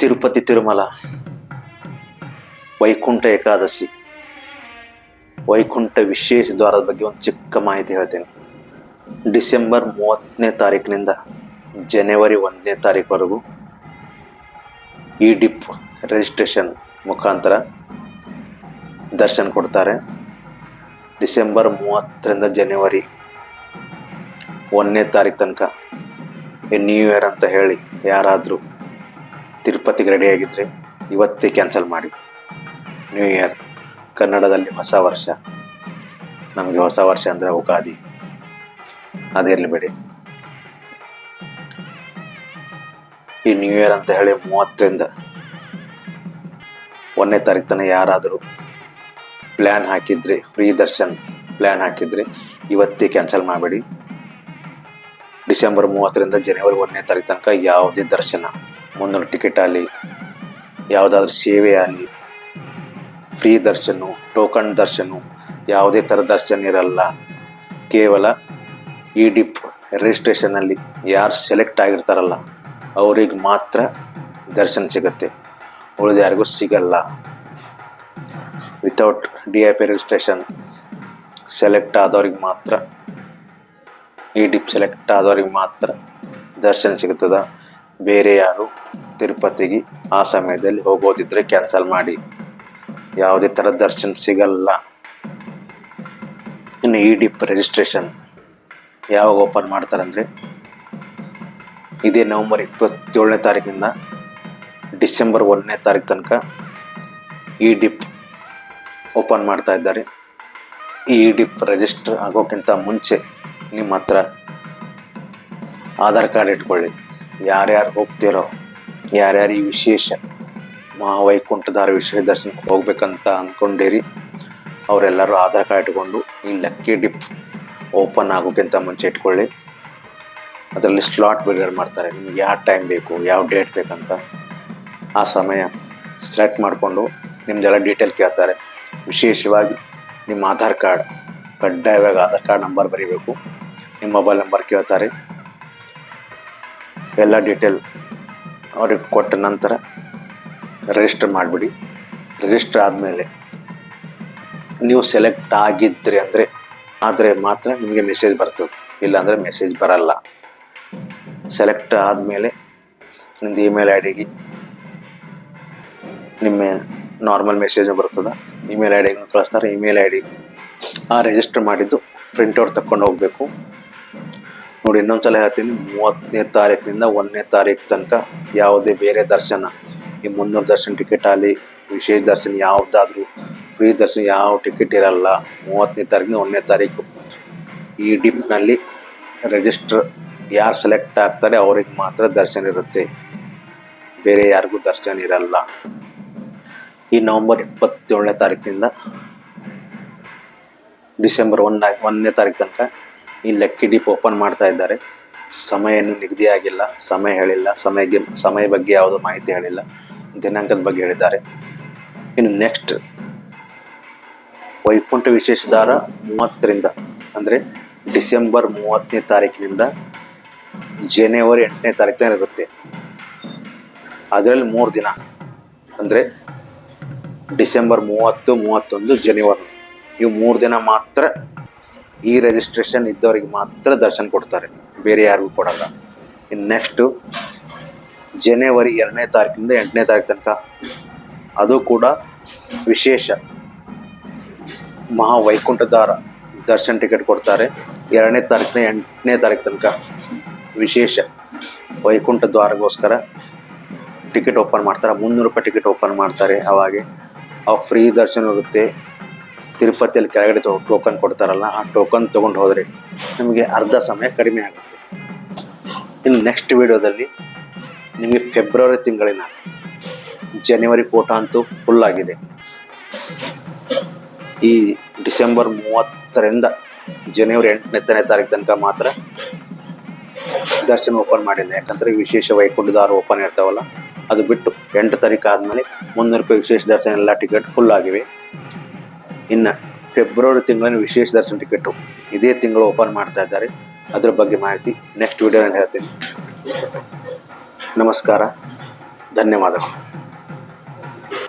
ತಿರುಪತಿ ತಿರುಮಲ. ವೈಕುಂಠ ಏಕಾದಶಿ. ವೈಕುಂಠ ವಿಶೇಷ ದ್ವಾರದ ಬಗ್ಗೆ ಒಂದು ಚಿಕ್ಕ ಮಾಹಿತಿ ಹೇಳ್ತೇನೆ. ಡಿಸೆಂಬರ್ ಮೂವತ್ತನೇ ತಾರೀಕಿನಿಂದ ಜನವರಿ ಒಂದನೇ ತಾರೀಕುವರೆಗೂ ಈ ಡಿಪ್ ರಿಜಿಸ್ಟ್ರೇಷನ್ ಮುಖಾಂತರ ದರ್ಶನ ಕೊಡ್ತಾರೆ. ಡಿಸೆಂಬರ್ ಮೂವತ್ತರಿಂದ ಜನವರಿ ಒಂದನೇ ತಾರೀಕು ತನಕ ನ್ಯೂ ಇಯರ್ ಅಂತ ಹೇಳಿ ಯಾರಾದರೂ ತಿರುಪತಿಗೆ ರೆಡಿ ಆಗಿದ್ರೆ ಇವತ್ತೇ ಕ್ಯಾನ್ಸಲ್ ಮಾಡಿ. ನ್ಯೂ ಇಯರ್ ಕನ್ನಡದಲ್ಲಿ ಹೊಸ ವರ್ಷ. ನಮಗೆ ಹೊಸ ವರ್ಷ ಅಂದರೆ ಉಗಾದಿ. ಅದೇ ಬಿಡಿ ಈ ನ್ಯೂ ಇಯರ್ ಅಂತ ಹೇಳಿ ಮೂವತ್ತರಿಂದ ಒಂದನೇ ತಾರೀಕು ತನಕ ಯಾರಾದರೂ ಪ್ಲ್ಯಾನ್ ಹಾಕಿದ್ರೆ ಫ್ರೀ ದರ್ಶನ್ ಪ್ಲ್ಯಾನ್ ಹಾಕಿದ್ರೆ ಇವತ್ತೇ ಕ್ಯಾನ್ಸಲ್ ಮಾಡಬೇಡಿ. ಡಿಸೆಂಬರ್ ಮೂವತ್ತರಿಂದ ಜನವರಿ ಒಂದನೇ ತಾರೀಕು ತನಕ ಯಾವುದೇ ದರ್ಶನ. ಮುನ್ನೂರು ಟಿಕೆಟ್ ಆಗಲಿ ಯಾವುದಾದ್ರೂ ಸೇವೆ ಆಗಲಿ ಫ್ರೀ ದರ್ಶನ ಟೋಕನ್ ದರ್ಶನ, ಯಾವುದೇ ಥರ ದರ್ಶನ ಇರಲ್ಲ. ಕೇವಲ ಈ ಡಿಪ್ ರಿಜಿಸ್ಟ್ರೇಷನಲ್ಲಿ ಯಾರು ಸೆಲೆಕ್ಟ್ ಆಗಿರ್ತಾರಲ್ಲ, ಅವ್ರಿಗೆ ಮಾತ್ರ ದರ್ಶನ ಸಿಗುತ್ತೆ. ಉಳಿದ ಯಾರಿಗೂ ಸಿಗಲ್ಲ. Without D I P registration select ಆದವ್ರಿಗೆ ಮಾತ್ರ, ಈ ಡಿಪ್ ಸೆಲೆಕ್ಟ್ ಆದವ್ರಿಗೆ ಮಾತ್ರ ದರ್ಶನ ಸಿಗುತ್ತದ ಬೇರೆ ಯಾರು ತಿರುಪತಿಗೆ ಆ ಸಮಯದಲ್ಲಿ ಹೋಗೋದಿದ್ರೆ ಕ್ಯಾನ್ಸಲ್ ಮಾಡಿ. ಯಾವುದೇ ಥರ ದರ್ಶನ ಸಿಗಲ್ಲ. ಇನ್ನು ಈ ಡಿಪ್ ರಿಜಿಸ್ಟ್ರೇಷನ್ ಯಾವಾಗ ಓಪನ್ ಮಾಡ್ತಾರಂದರೆ ಇದೇ ನವೆಂಬರ್ ಇಪ್ಪತ್ತೇಳನೇ ತಾರೀಕಿನಿಂದ ಡಿಸೆಂಬರ್ ಒಂದನೇ ತಾರೀಕು ತನಕ ಈ ಡಿಪ್ ಓಪನ್ ಮಾಡ್ತಾ ಇದ್ದಾರೆ. ಈ ಡಿಪ್ ರಿಜಿಸ್ಟರ್ ಆಗೋಕ್ಕಿಂತ ಮುಂಚೆ ನಿಮ್ಮ ಹತ್ರ ಆಧಾರ್ ಕಾರ್ಡ್ ಇಟ್ಕೊಳ್ಳಿ. ಯಾರ್ಯಾರು ಹೋಗ್ತಿರೋ, ಯಾರ್ಯಾರು ಈ ವಿಶೇಷ ಮಹಾವೈಕುಂಠದಾರ ವಿಶೇಷ ದರ್ಶನಕ್ಕೆ ಹೋಗ್ಬೇಕಂತ ಅಂದ್ಕೊಂಡಿರಿ ಅವರೆಲ್ಲರೂ ಆಧಾರ್ ಕಾರ್ಡ್ ಇಟ್ಕೊಂಡು ಈ ಲಕ್ಕಿ ಡಿಪ್ ಓಪನ್ ಆಗೋಕ್ಕಿಂತ ಮುಂಚೆ ಇಟ್ಕೊಳ್ಳಿ. ಅದರಲ್ಲಿ ಸ್ಲಾಟ್ ಬಿಡುಗಡೆ ಮಾಡ್ತಾರೆ. ನಿಮ್ಗೆ ಯಾವ ಟೈಮ್ ಬೇಕು, ಯಾವ ಡೇಟ್ ಬೇಕಂತ. ಆ ಸಮಯ ಸೆಲೆಕ್ಟ್ ಮಾಡಿಕೊಂಡು ನಿಮ್ದೆಲ್ಲ ಡೀಟೇಲ್ ಕೇಳ್ತಾರೆ. ವಿಶೇಷವಾಗಿ ನಿಮ್ಮ ಆಧಾರ್ ಕಾರ್ಡ್, ಕಡ್ಡಾಯವಾಗಿ ಆಧಾರ್ ಕಾರ್ಡ್ ನಂಬರ್ ಬರೀಬೇಕು. ನಿಮ್ಮ ಮೊಬೈಲ್ ನಂಬರ್ ಕೇಳ್ತಾರೆ. ಎಲ್ಲ ಡೀಟೇಲ್ ಅವ್ರಿಗೆ ಕೊಟ್ಟ ನಂತರ ರಿಜಿಸ್ಟರ್ ಮಾಡಿಬಿಡಿ. ರಿಜಿಸ್ಟರ್ ಆದಮೇಲೆ ನೀವು ಸೆಲೆಕ್ಟ್ ಆಗಿದ್ರಿ ಅಂದರೆ, ಆದರೆ ಮಾತ್ರ ನಿಮಗೆ ಮೆಸೇಜ್ ಬರ್ತದೆ. ಇಲ್ಲಾಂದರೆ ಮೆಸೇಜ್ ಬರಲ್ಲ. ಸೆಲೆಕ್ಟ್ ಆದಮೇಲೆ ನಿಮ್ಮದು ಇಮೇಲ್ ಐ ಡಿಗೆ ನಿಮ್ಮ ನಾರ್ಮಲ್ ಮೆಸೇಜ್ ಬರ್ತದೆ. ಇಮೇಲ್ ಐ ಡಿಗೆ ಕಳಿಸ್ತಾರೆ. ಇಮೇಲ್ ಐ ಡಿ ಆ ರಿಜಿಸ್ಟರ್ ಮಾಡಿದ್ದು ಪ್ರಿಂಟ್ಔಟ್ ತಕ್ಕೊಂಡು ಹೋಗಬೇಕು. ನೋಡಿ ಇನ್ನೊಂದ್ಸಲ ಹೇಳ್ತೀನಿ, ಮೂವತ್ತನೇ ತಾರೀಕಿನಿಂದ ಒಂದನೇ ತಾರೀಕು ತನಕ ಯಾವುದೇ ಬೇರೆ ದರ್ಶನ, ಈ ಮುನ್ನೂರು ದರ್ಶನ ಟಿಕೆಟ್ ಆಗಲಿ ವಿಶೇಷ ದರ್ಶನ ಯಾವುದಾದ್ರೂ ಫ್ರೀ ದರ್ಶನ ಯಾವ ಟಿಕೆಟ್ ಇರಲ್ಲ, ಮೂವತ್ತನೇ ತಾರೀಕಿನ ಒಂದನೇ ತಾರೀಕು. ಈ ಡಿಪ್ನಲ್ಲಿ ರಿಜಿಸ್ಟರ್ ಯಾರು ಸೆಲೆಕ್ಟ್ ಆಗ್ತಾರೆ, ಅವ್ರಿಗೆ ಮಾತ್ರ ದರ್ಶನ ಇರುತ್ತೆ. ಬೇರೆ ಯಾರಿಗೂ ದರ್ಶನ ಇರಲ್ಲ. ಈ ನವೆಂಬರ್ ಇಪ್ಪತ್ತೇಳನೇ ತಾರೀಕಿನಿಂದ ಡಿಸೆಂಬರ್ ಒಂದ ಒಂದನೇ ತಾರೀಕು ತನಕ ಈ ಲಕ್ಕಿ ಡಿಪ್ ಓಪನ್ ಮಾಡ್ತಾ ಇದ್ದಾರೆ. ಸಮಯ ನಿಗದಿಯಾಗಿಲ್ಲ ನಿಗದಿ ಆಗಿಲ್ಲ. ಸಮಯ ಹೇಳಿಲ್ಲ. ಸಮಯಕ್ಕೆ ಸಮಯ ಬಗ್ಗೆ ಯಾವುದೋ ಮಾಹಿತಿ ಹೇಳಿಲ್ಲ. ದಿನಾಂಕದ ಬಗ್ಗೆ ಹೇಳಿದ್ದಾರೆ. ಇನ್ನು ನೆಕ್ಸ್ಟ್ ವೈಕುಂಠ ವಿಶೇಷ ದಾರ ಮೂವತ್ತರಿಂದ, ಅಂದರೆ ಡಿಸೆಂಬರ್ ಮೂವತ್ತನೇ ತಾರೀಕಿನಿಂದ ಜನವರಿ ಎಂಟನೇ ತಾರೀಕು ಇರುತ್ತೆ. ಅದರಲ್ಲಿ ಮೂರು ದಿನ, ಅಂದರೆ ಡಿಸೆಂಬರ್ ಮೂವತ್ತು, ಮೂವತ್ತೊಂದು, ಜನವರಿ. ಇವು ಮೂರು ದಿನ ಮಾತ್ರ ಈ ರಿಜಿಸ್ಟ್ರೇಷನ್ ಇದ್ದವರಿಗೆ ಮಾತ್ರ ದರ್ಶನ ಕೊಡ್ತಾರೆ. ಬೇರೆ ಯಾರಿಗೂ ಕೊಡಲ್ಲ. ಇನ್ನು ನೆಕ್ಸ್ಟು ಜನವರಿ ಎರಡನೇ ತಾರೀಕಿಂದ ಎಂಟನೇ ತಾರೀಕು ತನಕ. ಅದು ಕೂಡ ವಿಶೇಷ. ಮಹಾ ದರ್ಶನ ಟಿಕೆಟ್ ಕೊಡ್ತಾರೆ. ಎರಡನೇ ತಾರೀಕಿನ ಎಂಟನೇ ತಾರೀಕು ತನಕ. ವಿಶೇಷ. ವೈಕುಂಠ ದ್ವಾರಗೋಸ್ಕರ ಟಿಕೆಟ್ ಓಪನ್ ಮಾಡ್ತಾರೆ. ಮುನ್ನೂರು ರೂಪಾಯಿ ಟಿಕೆಟ್ ಓಪನ್ ಮಾಡ್ತಾರೆ ಅವಾಗೆ. ಅವಾಗ ಫ್ರೀ ದರ್ಶನ ಇರುತ್ತೆ. ತಿರುಪತಿಯಲ್ಲಿ ಕೆಳಗಡೆ ಟೋಕನ್ ಕೊಡ್ತಾರಲ್ಲ, ಆ ಟೋಕನ್ ತೊಗೊಂಡು ಹೋದರೆ ನಿಮಗೆ ಅರ್ಧ ಸಮಯ ಕಡಿಮೆ ಆಗುತ್ತೆ. ಇನ್ನು ನೆಕ್ಸ್ಟ್ ವಿಡಿಯೋದಲ್ಲಿ ನಿಮಗೆ ಫೆಬ್ರವರಿ ತಿಂಗಳಿನ ಜನವರಿ ಕೋಟ ಅಂತೂ ಫುಲ್ ಆಗಿದೆ. ಈ ಡಿಸೆಂಬರ್ ಮೂವತ್ತರಿಂದ ಜನವರಿ ಎಂಟನೇ ತಾರೀಕು ತನಕ ಮಾತ್ರ ದರ್ಶನ ಓಪನ್ ಮಾಡಿಲ್ಲ. ಯಾಕಂದ್ರೆ ವಿಶೇಷ ವೈಕುಂಠದಾರು ಓಪನ್ ಇರ್ತಾವಲ್ಲ, ಅದು ಬಿಟ್ಟು ಎಂಟು ತಾರೀಕು ಆದಮೇಲೆ ಮುನ್ನೂರು ರೂಪಾಯಿ ವಿಶೇಷ ದರ್ಶನ ಎಲ್ಲ ಟಿಕೆಟ್ ಫುಲ್ ಆಗಿವೆ. ಇನ್ನು ಫೆಬ್ರವರಿ ತಿಂಗಳಿನ ವಿಶೇಷ ದರ್ಶನ ಟಿಕೆಟು ಇದೇ ತಿಂಗಳು ಓಪನ್ ಮಾಡ್ತಾ ಇದ್ದಾರೆ. ಅದ್ರ ಬಗ್ಗೆ ಮಾಹಿತಿ ನೆಕ್ಸ್ಟ್ ವಿಡಿಯೋನಲ್ಲಿ ಹೇಳ್ತೀನಿ. ನಮಸ್ಕಾರ. ಧನ್ಯವಾದಗಳು.